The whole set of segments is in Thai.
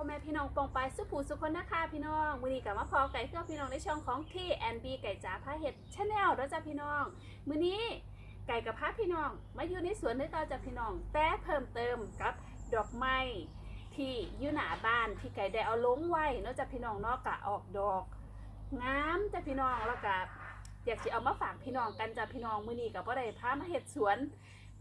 พ่อแม่พี่น้องปองไปสุภูสุคนนะคะพี่น้องมือนี้กับมาพอไก่เพื่อพี่น้องในช่องของที่แอนบีไก่จ๋าพาเห็ดชาแนลแล้วจ้าพี่น้อง มือนี้ไก่กับพาพี่น้อง มาอยู่ในสวนด้วยกันจ้าพี่น้อง แต่เพิ่มเติมกับดอกไม้ที่อยู่หน้าบ้านที่ไก่ได้เอาลงไว้นอกจากพี่น้องนอกกะออกดอกงามจ้าพี่น้องแล้วก็อยากจะเอามาฝากพี่น้องกันจ้าพี่น้องมือนี้กับว่าได้พามาเห็ดสวน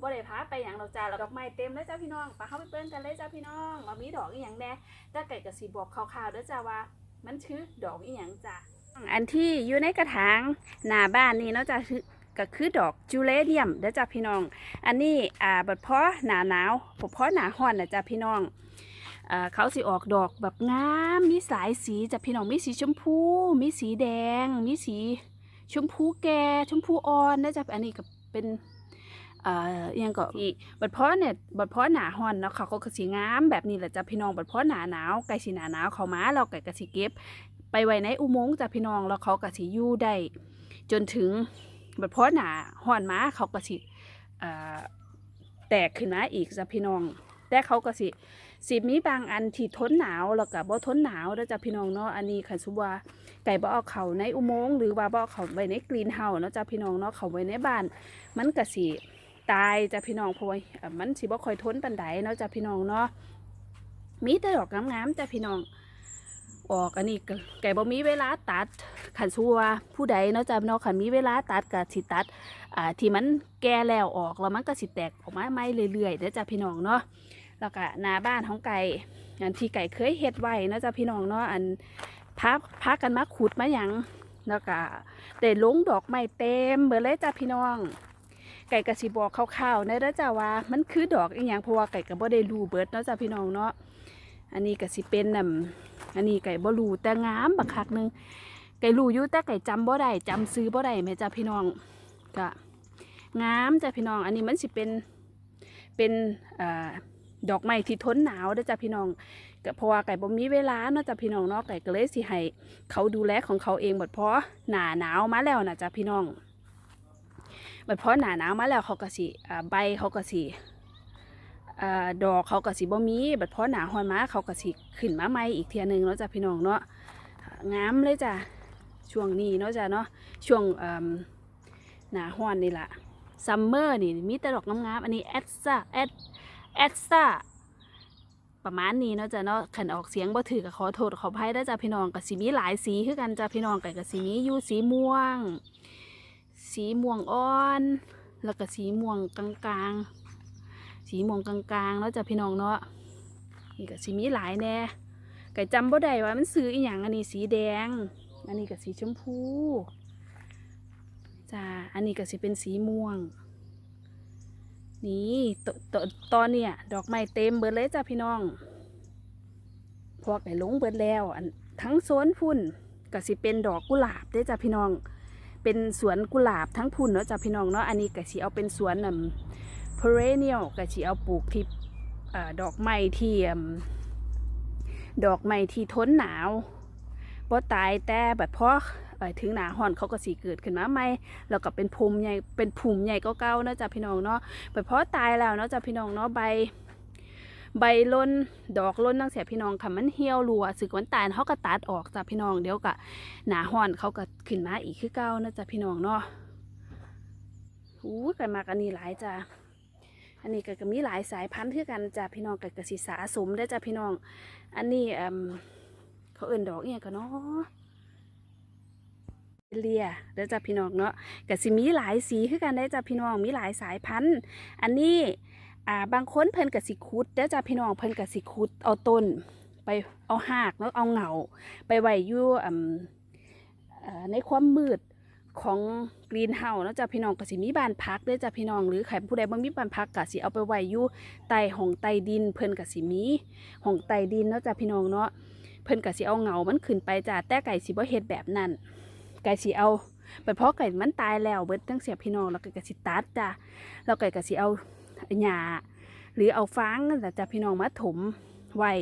บ่ได้พาไปอย่างเราจ้าดอกไม้เต็มเลยจ้าพี่น้องไปเข้าไปเปิ้นกันเลยจ้าพี่น้องว่ามีดอกอีหยังแน่แต่ไก่ก็สิบอกคร่าวๆเด้อจ้าว่า มันชื่อดอกอีหยังจ้าอันที่อยู่ในกระถางหน้าบ้านนี่เนาะจ้าคือก็คือดอกจูเลเนียมเด้อจ้าพี่น้อง อันนี้อ่าบัดเพาะหนาหนาวบัดเพาะหนาร้อนนะจ้าพี่น้องเขาสิออกดอกแบบงาม มีสายสีจ้าพี่น้องมีสีชมพู มีสีแดง มีสีชมพูแก่ชมพูอ่อนนะจ้าอันนี้ก็เป็น อ่ออิหยังก็ที่บัดเพาะเนี่ยบัดเพาะหนาฮอนเนาะค่ะเขาก็สิงามแบบนี้แหละจ้ะพี่น้องบัดเพาะหนาหนาวไก่สิหนาหนาวเขามาเราไก่ก็สิเก็บ ไปไว้ในอุโมงค์จ้ะพี่น้องแล้วเขาก็สิอยู่ได้จนถึงบัดเพาะหนาฮอนมาเขาก็สิเอ่อแตกขึ้นมาอีกจ้ะพี่น้องแต่เขาก็สิสิมีบางอันที่ทนหนาวแล้วก็บ่ทนหนาวแล้วจ้ะพี่น้องเนาะอันนี้คันสุว่าไก่บ่เอาเขาในอุโมงค์หรือว่าบ่เอาเขาไว้ในกรีนเฮาส์เนาะจ้ะพี่น้องเนาะเขาไว้ในบ้าน มันก็สิ ตายจ้ะพี่น้องพว่าเอ่อมันสิบ่ค่อยทนปานใดเนาะจ้ะพี่น้องเนาะมีแต่ดอกงามๆจ้ะพี่น้องออกอันนี้ก็ไก่บ่มีเวลาตัดขันซัวผู้ใดเนาะจ้ะเนาะขันมีเวลาตัดก็สิตัดอ่าที่มันแก่แล้วออกแล้วมันก็สิแตกออกมาใหม่เรื่อยๆเด้อจ้ะพี่น้องเนาะแล้วก็นาบ้านของไก่อันที่ไก่เคยเฮ็ดไว้เนาะจ้ะพี่น้องเนาะอันพาพากันมาขุดมาหยังแล้วก็ได้ลงดอกไม้เต็มเบิดเลยจ้ะพี่น้อง ไก่กระสิบอกคร่าวๆในเด้อจ้าว่ามันคือดอกอีหยังเพราะว่าไก่ก็บ่ได้รูเบิดเนาะจ้าพี่น้องเนาะอันนี้ก็สิเป็นนํอันนี้ไก่บ่รูแต่งามบักคักหนึงไก่รูอยู่แต่ไก่จำบ่ได้จำซื้อบ่ได้แม่จ้าพี่น้องก็งามจ้าพี่น้อง อันนี้มันสิเป็นเป็นอ่าดอกไม้ที่ทนหนาวเด้อจ้าพี่น้องก็เพราะว่าไก่บ่มีเวลาเนาะจ้าพี่น้องเนาะไก่ก็เลยสิให้เขาดูแลของเขาเองหมดเพราะหนาหนาวมาแล้วนะจ้าพี่น้อง บัดพอหนาหนาวมาแล้วเขาก็สิใบเขาก็สิดอกเขาก็สิบ่มี บัดพอหนาฮอนมาเขาก็สิขึ้นมาใหม่อีกเทียหนึงเนาะจ้ะพี่น้องเนาะงามเลยจ้ะช่วงนี้เนาะจ้ะเนาะช่วงหนาฮ้อนนี่ละซัมเมอร์นี่มีแต่ดอกงามๆอันนี้แอดซ่าแอดแอดซ่าประมาณนี้เนาะจ้ะเนาะขันออกเสียงบ่ถือก็ขอโทษขออภัยได้จ้ะพี่น้องก็สิมีหลายสีคือกันจ้ะพี่น้องก็ก็สิมีอยู่สีม่วง สีม่วงอ่อน แล้วก็สีม่วงกลางๆ สีม่วงกลางๆแล้วจะพี่น้องเนาะนี่ก็สีมีหลายแน่ไก่จำบ่ได้ว่ามันซื้ออีหยังอันนี้สีแดง อันนี้ก็สีชมพูจ้าอันนี้ก็สิเป็นสีม่วง นี่ตตตอนเนี้ยดอกไม้เต็มเบิดเลยจ้าพี่น้องพวกไก่ลงเบิดแล้ว อันทั้งโซนพุ่นก็สิเป็นดอกกุหลาบเด้จ้าพี่น้อง เป็นสวนกุหลาบทั้งพุ่นเนาะจ้ะพี่น้องเนาะอันนี้ก็สิเอาเป็นสวนอ่ำ perennial ก็สิเอาปลูกที่ดอกไม้ที่อืมดอกไม้ที่ทนหนาวบ่ตายแต่แบบพอถึงหนาฮ้อนเขาก็สิเกิดขึ้นมาใหม่แล้วก็เป็นภูมิใหญ่เป็นภูมิใหญ่เก่าๆเนาะจ้ะพี่น้องเนาะแบบพอตายแล้วเนาะจ้ะพี่น้องเนาะใบ ใบล้นดอกล้นตั้งเสียพี่น้องค่ะมันเหี่ยวรัวสึกวันตายเขาก็ตัดออกจ้ะพี่น้องเดี๋ยวก็หนาฮ้อนเขาก็ขึ้นมาอีกคือเก่านะจ๊ะพี่น้องเนาะอู้กันมากันนี้หลายจ้ะอันนี้ก็กมีหลายสายพันธุ์คือกันจ้ะพี่น้องก็กสิสะสมได้จ้ะพี่น้อง อันนี้เขาเอิ่นดอกเนี่ยกันเนาะเลียเด้อจ้ะพี่น้องเนาะก็สิมีหลายสีคือกันได้จ้ะพี่น้องมีหลายสายพันธุ์ อันนี้ อ่าบางคนเพิ่นก็สิคุดเด้อจ้ะพี่น้องเพิ่นก็สิคุดเอาต้นไปเอาหากแล้วเอาเหงาไปไว้อยู่ในความมืดของกรีนเฮาส์เนะจ้ะพี่น้องก็สิมีบ้านพักเด้จ้ะพี่น้องหรือใครผู้ใดบ่มีบ้านพักก็สิเอาไปไว้อยู่ใต้ห้องใต้ดิน เพิ่นก็สิมีห้องใต้ดินเนาะจ้ะพี่น้องเนาะเพิ่นก็สิเอาเหงามันขึ้นไปจ้ะแต่ไก่สิบ่เฮ็ดแบบนั้นไก่สิเอาเป็นเพราะไก่มันตายแล้วเบิดทั้งเสียพี่น้องแล้วไก่ก็สิตัดจ้ะแล้วไก่ก็สิเอา หญ้าหรือเอาฟางนั่จ้ะพี่น้องมาถมไว้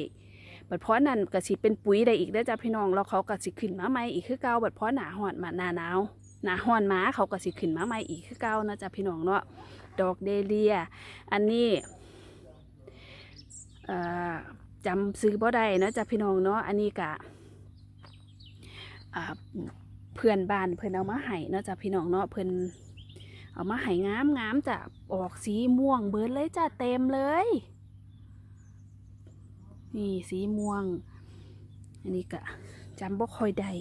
บัดเพราะนั่นก็สิเป็นปุ๋ยได้อีกได้จ้ะพี่น้องแล้วเขาก็สิขึ้นมาใหม่อีกคือเก่าบัดเพราะหนาฮ้อนมาหนาหนาวหนาฮ้อนมาเขาก็สิขึ้นมาใหม่อีกคือเก่านะจ้ะพี่น้องเนาะดอกเดเลีย อันนี้จำซื้อบ่ได้นาะจ้ะพี่น้องเนาะอันนี้กะเพื่อนบ้านเพิ่อนเอามาให้เนาะจ้ะพี่น้องเนาะเพิ่อน เอามาให้งามงามจะออกสีม่วงเบิดเลยจ้ะเต็มเลย นี่สีม่วง อันนี้กะจำบ่ค่อยได้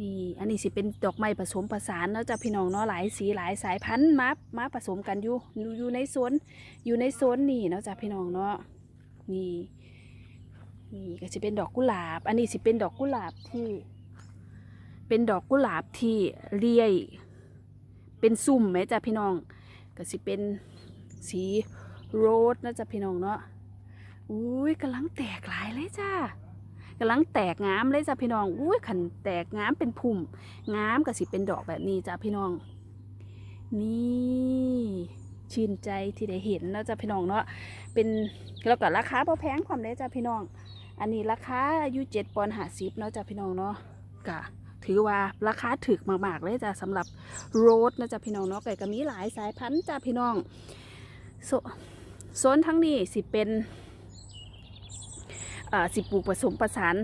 นี่อันนี้สิเป็นดอกไม้ผสมผสานเนาะจ้ะพี่น้องเนาะหลายสีหลายสายพันธุ์มามาผสมกันอยู่อยู่ในสวนอยู่ในโซนนี่เนาะจ้ะพี่น้องเนาะนี่นี่ก็จะเป็นดอกกุหลาบ อันนี้สิเป็นดอกกุหลาบที่ เป็นดอกกุหลาบที่เรียย เป็นซุ่มไหมจ้ะพี่น้องก็สิเป็นสีโรสนะจ้ะพี่น้องเนาะอุ้ยกำลังแตกหลายเลยจ้ากำลังแตกงามเลยจ้าพี่น้องอุ้ยขันแตกงามเป็นพุ่มงามก็สิเป็นดอกแบบนี้จ้าพี่น้อง นี่ชื่นใจที่ได้เห็นนาะจ้าพี่น้องเนาะเป็นแล้วก็ราคาพอแพงความได้จ้าพี่น้อง อันนี้ราคาอยู่เจ็ดปอนห้าสิบเนาะจ้าพี่น้องเนาะกะ ถือว่าราคาถึกมากๆเลยจ้าสำหรับโรสนะจ้าพี่น้องเนาะไก่ก็มีหลายสายพันธุ์จ้าพี่น้องโซนทั้งนี้สิเป็นสิปลูกผสมประสาน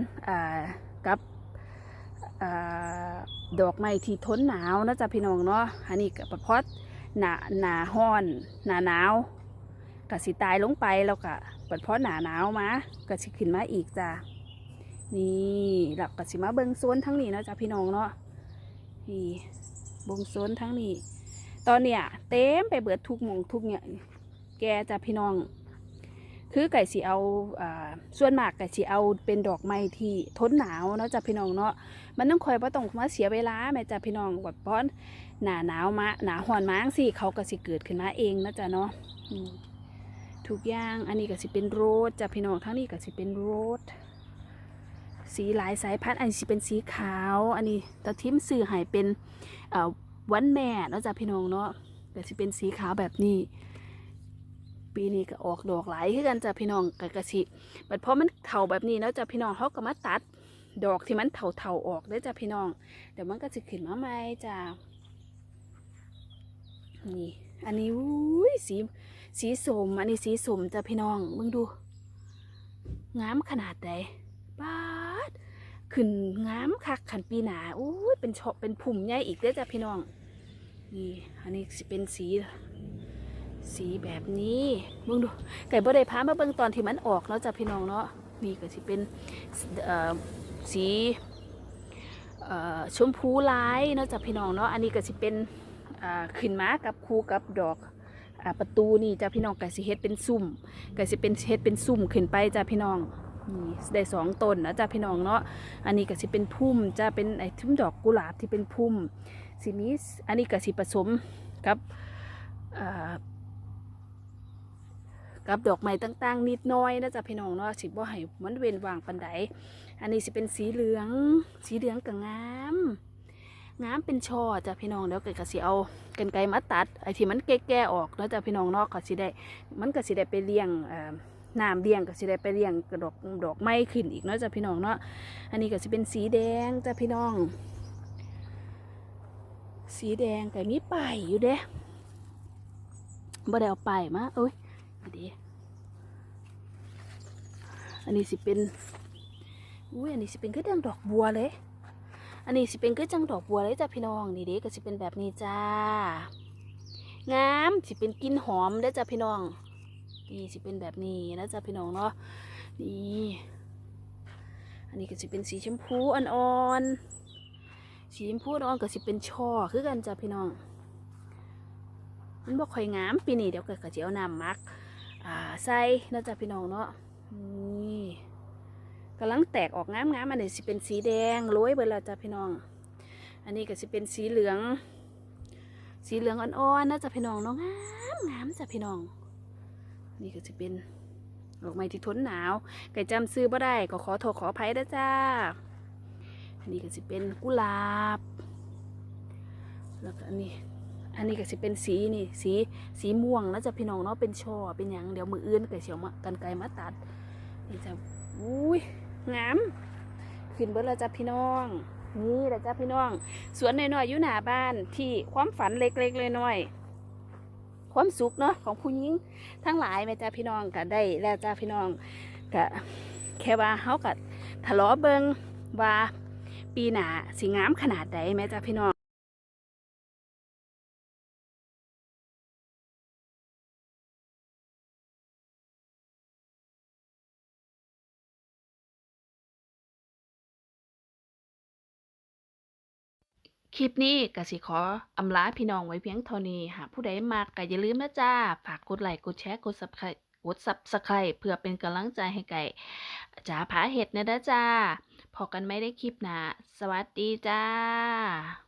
กับอดอกไม้ที่ทนหนาวนะจ๊ะพี่น้องเนาะอันนี้ก็เพราะหนาหนาห้อนหนาหนาวก็สิตายลงไปแล้วก็เพราะหนาหนาวมาก็สิขึ้นมาอีกจ้ะ นี่แล้วก็สิมาเบิงโซนทั้งนี้นะจ้ะพี่น้องเนาะนี่เบงโซนทั้งนี้ ตอนเนี้ยเต็มไปเบิดทุกหมองทุกเนี่ยแกจ้ะพี่น้อง คือไก่สีเอาอ่าส่วนมากไก่สีเอาเป็นดอกไม้ที่ทนหนาวเนาะจ้ะพี่น้องเนาะมันต้องคอยว่าต้องมาเสียเวลาแม่จ้ะพี่น้องแบบเพราะหนาหนาวมาหนาหอนมาสิเขาก็สิเกิดขึ้นมาเองนะจ๊ะเนาะทุกอย่างอันนี้ก็สิเป็นโรสจ้ะพี่น้องทั้งนี้ก็สิเป็นโรส สีหลายสายพันธุ์อันนี้เป็นสีขาว อันนี้ตะทิมสื่อให้เป็นวันแม่เนาะจ้ะพี่น้องเนาะก็สิเป็นสีขาวแบบนี้ ปีนี้ก็ออกดอกหลายคือกันจ้ะพี่น้องกะกะสิบัดพอมันเถาแบบนี้แล้วจ้ะพี่น้องเขาก็มาตัดดอกที่มันเถาเถาๆออกได้จ้ะพี่น้อง เดี๋ยวมันก็จะขึ้นมาใหม่จ้ะนี่อันนี้อุ้ยสีสีสมอันนี้สีสมจ้ะพี่น้องมึงดูงามขนาดใดปา ขึ้นงามคักขันปีหนาอุ้ยเป็นชอบเป็นผุ่มใหญ่อีกเด้อจ้ะพี่น้อง นี่อันนี้สิเป็นสี สีแบบนี้มึงดู ไก่บ่ได้พามาเบิ่งตอนที่มันออกเนาะจ้ะพี่น้องเนาะนี่ก็สิเป็นสีเอ่อชมพูลายเนาะจ้ะพี่น้องเนาะอันนี้ก็สิเป็นขึ้นมากับคู่กับดอกอประตูนี่จ้ะพี่น้องก็สิเฮ็ดเป็นซุ่มก็สิเป็นเฮ็ดเป็นซุ่มขึ้นไปจ้ะพี่น้อง นี่ได้สองต้นนะจ้ะพี่น้องเนาะอันนี้ก็สิเป็นพุ่มจะเป็นไอ้ทุ่มดอกกุหลาบที่เป็นพุ่มสิมีอันนี้ก็สิผสมกับกับดอกไม้ต่างๆ นิดน้อยนะจ๊ะพี่น้องเนาะสิบ่ให้มันเว้นว่างปันใดอันนี้สิเป็นสีเหลือง สีเหลืองก็งามงามเป็นช่อจ้ะพี่น้องเดี๋ยวเกิดกสิเอากันไกรมาตัดไอ้ที่มันแก่ๆออกเนาะจ้ะพี่น้องเนาะก็สิได้มันก็สิได้ไปเลี้ยงอ น้ำเลี้ยงก็สิได้ไปเลี้ยงกระดอกดอกไม้ขึ้นอีกเนาะจ้ะพี่น้องเนาะอันนี้ก็สิเป็นสีแดงจ้ะพี่น้อง สีแดงก็มีป้ายอยู่เด้บ่ได้เอาป้ายมาเอ้ยดีอันนี้สิเป็นอุ้ยอันนี้สิเป็นก็ดังดอกบัวเลย อันนี้สิเป็นก็จังดอกบัวเลยจ้ะพี่น้องนี่เด็กก็สิเป็นแบบนี้จ้างามสิเป็นกินหอมได้จ้ะพี่น้อง นี่สิเป็นแบบนี้นะจ้ะพี่น้องเนาะนี่อันนี้ก็สิเป็นสีชมพูอ่อนๆสีชมพูอ่อนก็สิเป็นช่อคือกันจ้ะพี่น้องมันบ่ค่อยงามปีนี้เดี๋ยวเกิดกระเจียวน้ำมักอ่าใส่นาะจ้ะพี่น้องเนาะนี่กำลังแตกออกงามงามๆอันนี้สิเป็นสีแดงโรยไปแล้วจ้ะพี่น้อง อันนี้ก็สิเป็นสีเหลือง สีเหลืองอ่อนๆนะจ้ะพี่น้องเนาะงามงามจ้ะพี่น้อง นี่ก็สิเป็นดอกไม้ที่ทนหนาว ไก่จำซื้อบ่ได้ก็ขอโทษขออภัยนะจ้าอันนี้ก็สิเป็นกุหลาบ แล้วก็อันนี้ อันนี้ก็สิเป็นสีนี่ สีสีม่วงแล้วจะพี่น้องเนาะ เป็นช่อ เป็นหยัง เดี๋ยวมืออื่นไก็เสียวมากันไกลมาตัด นี่จะอุ้ยงาม ขึ้นเบิดแล้วจ้ะพี่น้อง นี่แหละจ้ะพี่น้อง สวนน้อยๆอยู่หน้าบ้านที่ความฝันเล็กๆเลยน้อยๆ ความสุขเนาะของผู้หญิงทั้งหลายแม่จ้าพี่น้องก็ได้แล้วจ้าพี่น้องก็แค่ว่าเขาก็ทะเลาะเบิงว่าปีหนาสิงามขนาดใดแม่จ้าพี่น้อง คลิปนี้กะสิขออำลาพี่น้องไว้เพียงเท่านี้ หากผู้ใดมากก็อย่าลืมนะจ้า ฝากกดไลค์กดแชร์กดซับสไครกดซับสไครป์เพื่อเป็นกำลังใจให้ไก่จ๋าผาเห็ดนะนะจ้าพอกันไม่ได้คลิปหนะสวัสดีจ้า